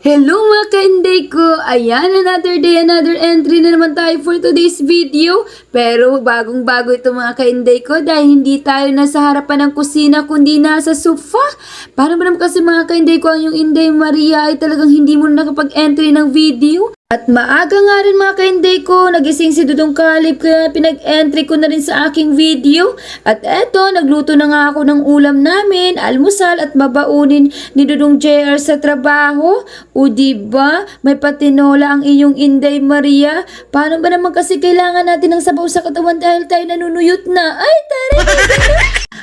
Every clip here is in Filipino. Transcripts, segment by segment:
Hello mga kainday ko! Ayan, another day, another entry na naman tayo for today's video. Pero bagong bago ito mga kainday ko dahil hindi tayo nasa harapan ng kusina kundi nasa sofa. Para naman kasi mga kainday ko ang yung Inday Maria ay talagang hindi mo na nakapag-entry ng video. At maaga nga rin mga kainday ko, nagising si Dudong Kalip kaya pinag-entry ko na rin sa aking video. At eto, nagluto na nga ako ng ulam namin, almusal at babaunin ni Dudong JR sa trabaho. O diba, may patinola ang iyong Inday Maria. Paano ba naman kasi kailangan natin ng sabaw sa katawan dahil tayo nanunuyot na? Ay, taray!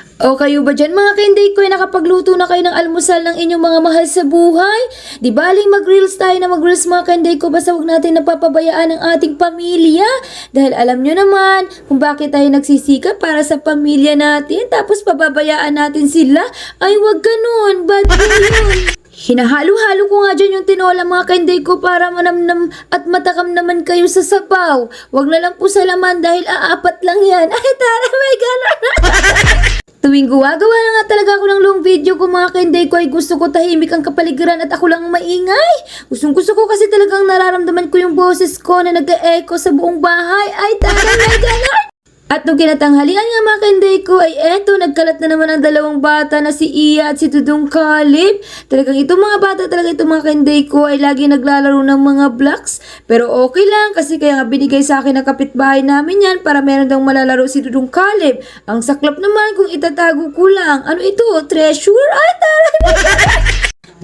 O kayo ba dyan mga kainday ko ay nakapagluto na kayo ng almusal ng inyong mga mahal sa buhay? Di baling mag-reels tayo na mag-reels mga kainday ko basta huwag natin napapabayaan ang ating pamilya. Dahil alam nyo naman kung bakit tayo nagsisikap para sa pamilya natin tapos pababayaan natin sila. Ay wag ganun, bad yun. Hinahalo-halo ko nga dyan yung tinola mga kainday ko para manamnam at matakam naman kayo sa sabaw. Huwag na lang po sa laman dahil aapat lang yan. Ay tara, may gano'n. Tuwing gumagawa na nga talaga ako ng long video ko mga kainday ko ay gusto ko tahimik ang kapaligiran at ako lang ang maingay. Gustong gusto ko kasi talagang nararamdaman ko yung boses ko na nag-echo sa buong bahay. Ay tara, may gano'n. At nung kinatanghalian nga mga kainday ko ay eto, nagkalat na naman ang dalawang bata na si Iya at si Tudong Kalib. Talagang itong mga bata talaga itong mga kainday ko ay lagi naglalaro ng mga blocks. Pero okay lang kasi kaya nga binigay sa akin ng kapitbahay namin yan para meron daw malalaro si Tudong Kalib. Ang saklap naman kung itatago ko lang. Ano ito? Treasure? Ay, taray!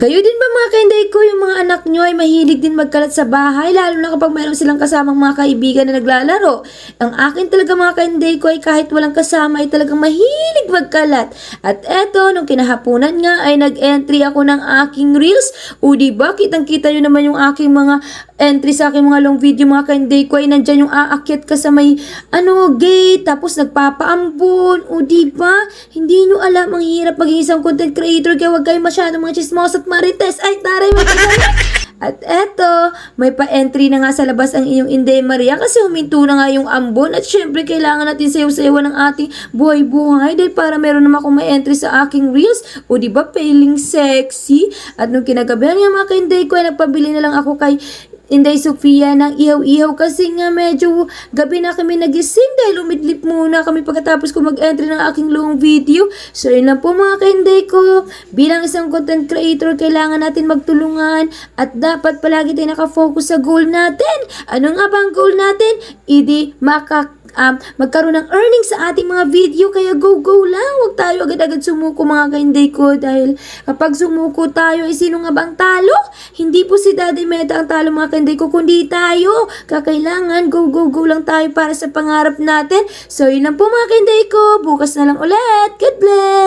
Kayo din ba mga kainday ko, yung mga anak nyo ay mahilig din magkalat sa bahay, lalo na kapag mayroon silang kasamang mga kaibigan na naglalaro. Ang akin talaga mga kainday ko ay kahit walang kasama ay talagang mahilig magkalat. At eto, nung kinahapunan nga ay nag-entry ako ng aking reels. O diba, kitang kita nyo naman yung aking mga entry sa aking mga long video mga kainday ko ay nandyan yung aakyat ka sa may ano, gate, tapos nagpapaambon. O diba, hindi nyo alam ang hirap maging isang content creator kaya huwag kayo masyadong mga chismos at marites. Ay, taray mo At eto, may pa-entry na nga sa labas ang iyong Inday Maria kasi huminto na nga yung ambon at syempre kailangan natin sayaw-sayawan ng ating buhay-buhay dahil para meron naman akong may entry sa aking reels. O di ba feeling sexy? At nung kinagabihan nga mga ka-Inday ko ay nagpabili na lang ako kay Inday Sofia ng ihaw-ihaw kasi nga medyo gabi na kami nagising dahil umidlip muna kami pagkatapos ko mag-entry ng aking long video. So yun lang po mga kainday ko. Bilang isang content creator, kailangan natin magtulungan at dapat palagi tayo nakafocus sa goal natin. Ano nga ba ang goal natin? Idi makak um, magkaroon ng earnings sa ating mga video. Kaya go, go lang. Huwag tayo agad-agad sumuko mga kainday ko. Dahil kapag sumuko tayo, eh, sino nga bang talo? Hindi po si Daddy Meta ang talo mga kainday ko, kundi tayo. Kakailangan, go, go, go lang tayo para sa pangarap natin. So, yun lang po mga kainday ko. Bukas na lang ulit. God bless!